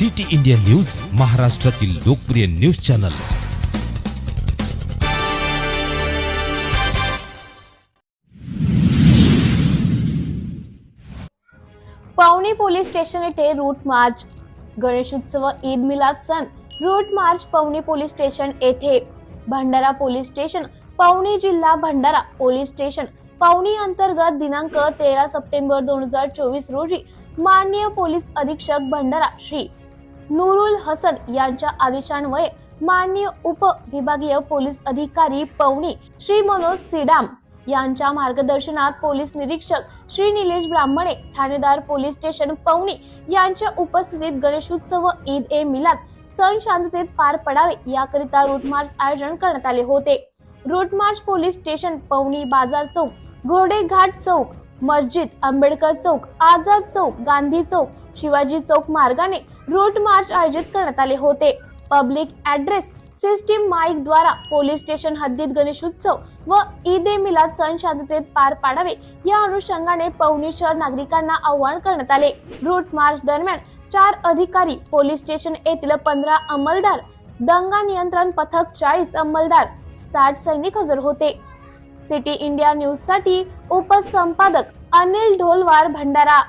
City India news महाराष्ट्रातील लोकप्रिय news channel. Pauni police station येथे रूट मार्च गणेशोत्सव ईद मिलाद सण. Route march Pauni police station येथे भंडारा पोलीस स्टेशन पवनी जिल्हा भंडारा पोलीस स्टेशन. पवनी अंतर्गत दिनांक तेरा सप्टेंबर दोन हजार चोवीस रोजी माननीय पोलीस अधीक्षक भंडारा श्री नूरुल हसन यांच्या आदेशान्वये माननीय उपविभागीय पोलीस अधिकारी पवनी श्री मनोज सिडाम यांच्या मार्गदर्शनात पोलीस निरीक्षक श्री निलेश ब्राह्मणे ठाणेदार पोलीस स्टेशन पवनी यांच्या उपस्थितीत गणेशोत्सव ईद ए मिलाद सण शांततेत पार पडावे याकरिता रूट मार्च आयोजन करण्यात आले होते. Route march police station Pauni बाजार चौक घोडेघाट चौक मस्जिद आंबेडकर चौक आझाद चौक गांधी चौक शिवाजी चौक मार्गाने रूट मार्च आयोजित करण्यात आले होते. पब्लिक ऍड्रेस सिस्टीम माईक द्वारा पोलीस स्टेशन हद्दीत गणेश उत्सव व ईद ए मिलाद सण शांततेत पार पाडावे या अनुषंगाने पवनी शहर नागरिकांना आव्हान करण्यात आले. रूट मार्च दरम्यान चार अधिकारी पोलीस स्टेशन येथील पंधरा अंमलदार दंगा नियंत्रण पथक चाळीस अंमलदार साठ सैनिक हजर होते. सिटी इंडिया न्यूजसाठी उपसंपादक अनिल ढोलवार भंडारा